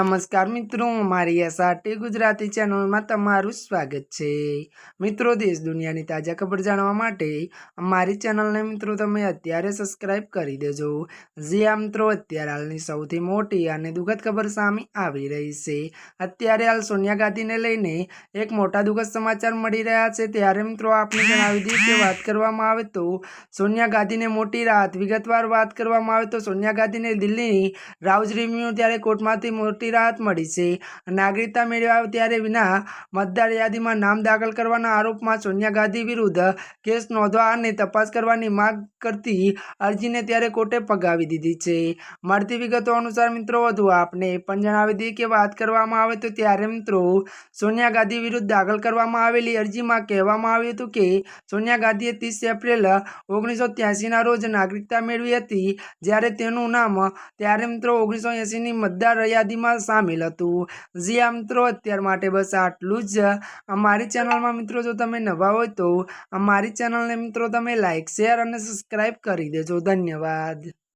નમસ્કાર મિત્રો મારી એસઆરટી ગુજરાતી ચેનલમાં તમારું સ્વાગત છે. મિત્રો, દેશ દુનિયાની તાજા ખબર જાણવા માટે અમારી ચેનલને મિત્રો તમે અત્યારે સબસ્ક્રાઈબ કરી દેજો. જે આ મિત્રો, અત્યારે હાલની સૌથી મોટી અને દુઃખદ ખબર સામે આવી રહી છે. અત્યારે હાલ સોનિયા ગાંધીને લઈને એક મોટા દુઃખદ સમાચાર મળી રહ્યા છે. ત્યારે મિત્રો, આપને જણાવી દઈએ કે વાત કરવામાં આવે તો સોનિયા ગાંધીને મોટી રાહત, વિગતવાર વાત કરવામાં આવે તો સોનિયા ગાંધીને દિલ્હીની રાઉઝ રિમ્યુ ત્યારે કોર્ટમાંથી મોટી રાહત મળી છે. નાગરિકતા મેળવ્યા ત્યારે વિના મતદાર યાદીમાં નામ દાખલ કરવાના આરોપમાં સોનિયા ગાંધી વિરુદ્ધ કેસ નોંધવા અને તપાસ કરવાની માંગ કરતી અરજીને ત્યારે કોર્ટે પગાવી દીધી છે. મળતી વિગતો અનુસાર મિત્રો, વધુ આપને પણ જણાવી દઈએ કે વાત કરવામાં આવે તો ત્યારે મિત્રો, સોનિયા ગાંધી વિરુદ્ધ દાખલ કરવામાં આવેલી અરજીમાં કહેવામાં આવ્યું હતું કે સોનિયા ગાંધીએ ત્રીસ એપ્રિલ ઓગણીસો ત્યાસીના રોજ નાગરિકતા મેળવી હતી. જ્યારે તેનું નામ, ત્યારે મિત્રો ઓગણીસો એંસીની મતદાર યાદીમાં સામેલ હતું. જી આ મિત્રો, અત્યાર માટે બસ આટલું જ. અમારી ચેનલમાં મિત્રો જો તમે નવા હોય તો અમારી ચેનલને મિત્રો તમે લાઇક શેર અને સબસ્ક્રાઈબ કરી દેજો. ધન્યવાદ.